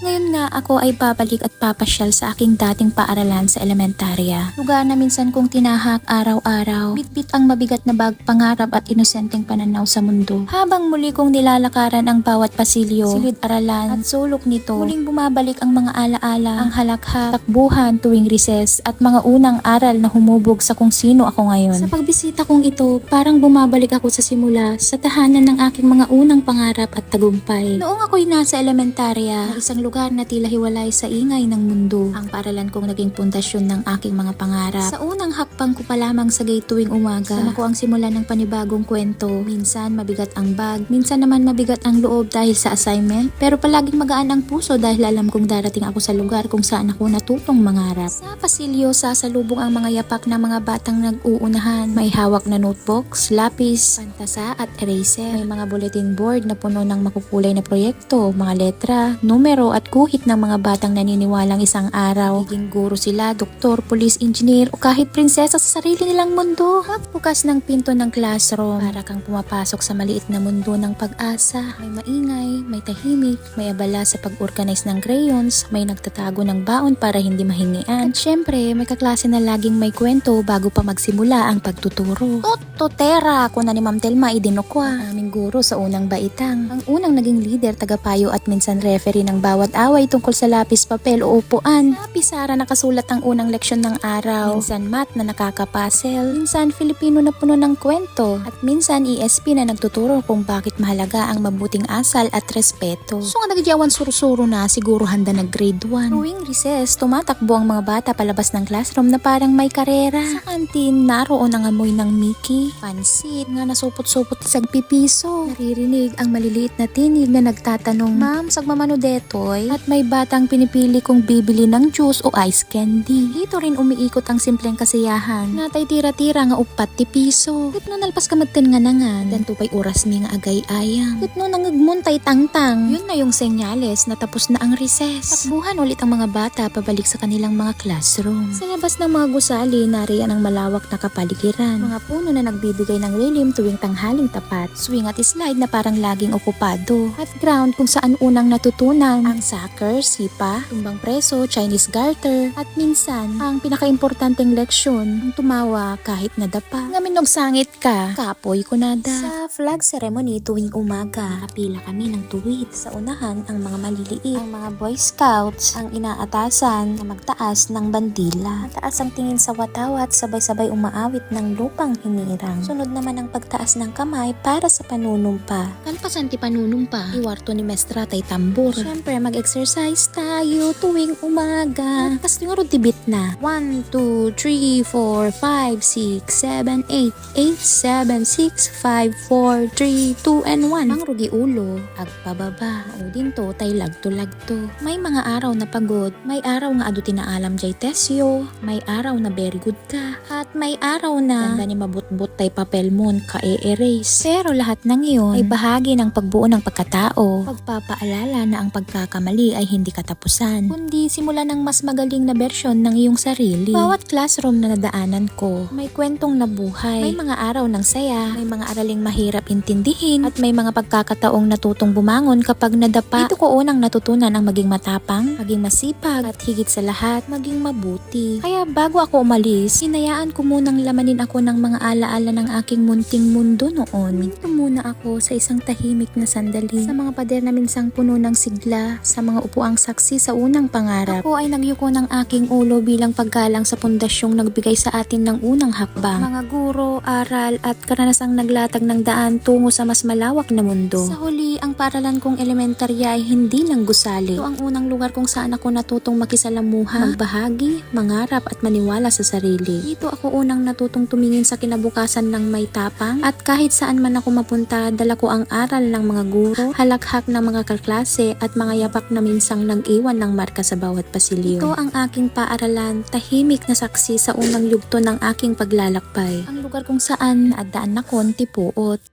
Ngayon nga ako ay babalik at papasyal sa aking dating paaralan sa elementarya. Lugar na minsan kong tinahak araw-araw. Bitbit ang mabigat na bag, pangarap at inosenteng pananaw sa mundo. Habang muli kong nilalakaran ang bawat pasilyo, silid-aralan at sulok nito, muling bumabalik ang mga alaala, ang halakhak, takbuhan tuwing recess at mga unang aral na humubog sa kung sino ako ngayon. Sa pagbisita kong ito, parang bumabalik ako sa simula, sa tahanan ng aking mga unang pangarap at tagumpay. Noong ako'y nasa elementarya, isang lugar na tila hiwalay sa ingay ng mundo, ang paaralan kong naging pundasyon ng aking mga pangarap. Sa unang hakbang ko pa lamang sa gate tuwing umaga, sama ko ang simula ng panibagong kwento. Minsan mabigat ang bag, minsan naman mabigat ang loob dahil sa assignment, pero palaging magaan ang puso dahil alam kong darating ako sa lugar kung saan ako natutong mangarap. Sa pasilyo, sasalubong ang mga yapak na mga batang nag-uunahan. May hawak na notebooks, lapis, pantasa at eraser. May mga bulletin board na puno ng makukulay na proyekto, mga letra, numero at guhit ng mga batang naniniwalang isang araw. Magiging guro sila, doktor, police, engineer o kahit prinsesa sa sarili nilang mundo. Pagbukas ng pinto ng classroom, para kang pumapasok sa maliit na mundo ng pag-asa. May maingay, may tahimik, may abala sa pag-organize ng crayons, may nagtatago ng baon para hindi mahingian. At syempre, may kaklase na laging may kwento bago pa magsimula ang pagtuturo. Tototera ako na ni Ma'am Telma idinukwa. Aming guro sa unang baitang. Ang unang naging leader, tagapayo at minsan referee ng bawat away tungkol sa lapis, papel o upuan. Lapisara nakasulat ang unang leksyon ng araw. Minsan mat na nakakapasel. Minsan Filipino na puno ng kwento. At minsan ESP na nagtuturo kung bakit mahalaga ang mabuting asal at respeto. So nga nagjawan suro-suro na siguro handa na grade 1. Tuwing recess, tumatakbo ang mga bata palabas ng classroom na parang may karera. Sa kantin, naroon ang amoy ng Mickey. Pansit nga nasupot-supot sa pipiso. Naririnig ang maliliit na tinig na nagtatanong, Ma'am, sagmamano detoy? At may batang pinipili kong bibili ng juice o ice candy. Dito rin umiikot ang simpleng kasiyahan. Natay tira-tira nga upat ti piso. Kat no nalpas ka magtin nga nangan. Dan tupay oras mi nga agay ayam. Kat no nangagmuntay tang-tang. Yun na yung senyales na tapos na ang recess. Takbuhan ulit ang mga bata pabalik sa kanilang mga classroom. Sa labas ng mga gusali, nariyan ang malawak na kapaligiran. Mga puno na nagbibigay ng lilim tuwing tanghaling tapat. Swing at slide na parang laging okupado. At ground kung saan unang natutunan ang soccer, sipa, tumbang preso, Chinese garter, at minsan ang pinakaimportanteng leksyon, ang tumawa kahit nadapa. Ngamin og sangit ka, kapoy kunada. Sa flag ceremony tuwing umaga, kapila kami ng tuwid. Sa unahan ang mga maliliit, ang mga boy scouts, ang inaatasan na magtaas ng bandila. Mataas ang tingin sa watawat, sabay-sabay umaawit ng lupang hinirang. Sunod naman ang pagtaas ng kamay para sa panunumpa. Kalpasan ti panunumpa, iwarto ni Mestra tay tambor. Siyempre, mag-exercise tayo tuwing umaga. Tapos nga tibit na. 1, 2, 3, 4, 5, 6, 7, 8, 8, 7, 6, 5, 4, 3, 2, and 1. Ang rugi ulo, agpababa. O din to, tay lagto-lagto. May mga araw na pagod, may araw nga ado tinaalam jay tesyo, may araw na very good ka, at may araw na ganda ni mabutbut tay papel mon ka erase Pero lahat ng iyon ay bahagi ng pagbuo ng pagkatao. Pagpapaalala na ang pagkakamali ay hindi katapusan, kundi simula ng mas magaling na bersyon ng iyong sarili. Bawat classroom na nadaanan ko, may kwentong nabuhay. May mga araw ng saya, may mga araling mahirap intindihin, at may mga pagkakataong natutong bumangon kapag nadapa. Dito ko unang natutunan ang maging matapang, maging masipag, at higit sa lahat, maging mabuti. Kaya bago ako umalis, hinayaan ko munang lamanin ako ng mga alaala ng aking munting mundo noon. Minto muna ako sa isang tahimik na sandali, sa mga pader na minsang puno ng sigla, sa mga upuang saksi sa unang pangarap. Ako ay nagyuko ng aking ulo bilang paggalang sa pundasyong nagbigay sa atin ng unang hakbang. Mga guro, aral, at karanasang naglatag ng daan tungo sa mas malawak na mundo. Sa huli, ang paralan kong elementarya ay hindi lang gusali. Ito ang unang lugar kung saan ako natutong makisalamuha, magbahagi, mangarap at maniwala sa sarili. Dito ako unang natutong tumingin sa kinabukasan ng may tapang at kahit saan man ako mapunta, dala ko ang aral ng mga guro, halakhak ng mga kaklase at mga yapak na minsang nag-iwan ng marka sa bawat pasilyo. Ito ang aking paaralan, tahimik na saksi sa unang yugto ng aking paglalakbay. Ang lugar kung saan at na konti puot.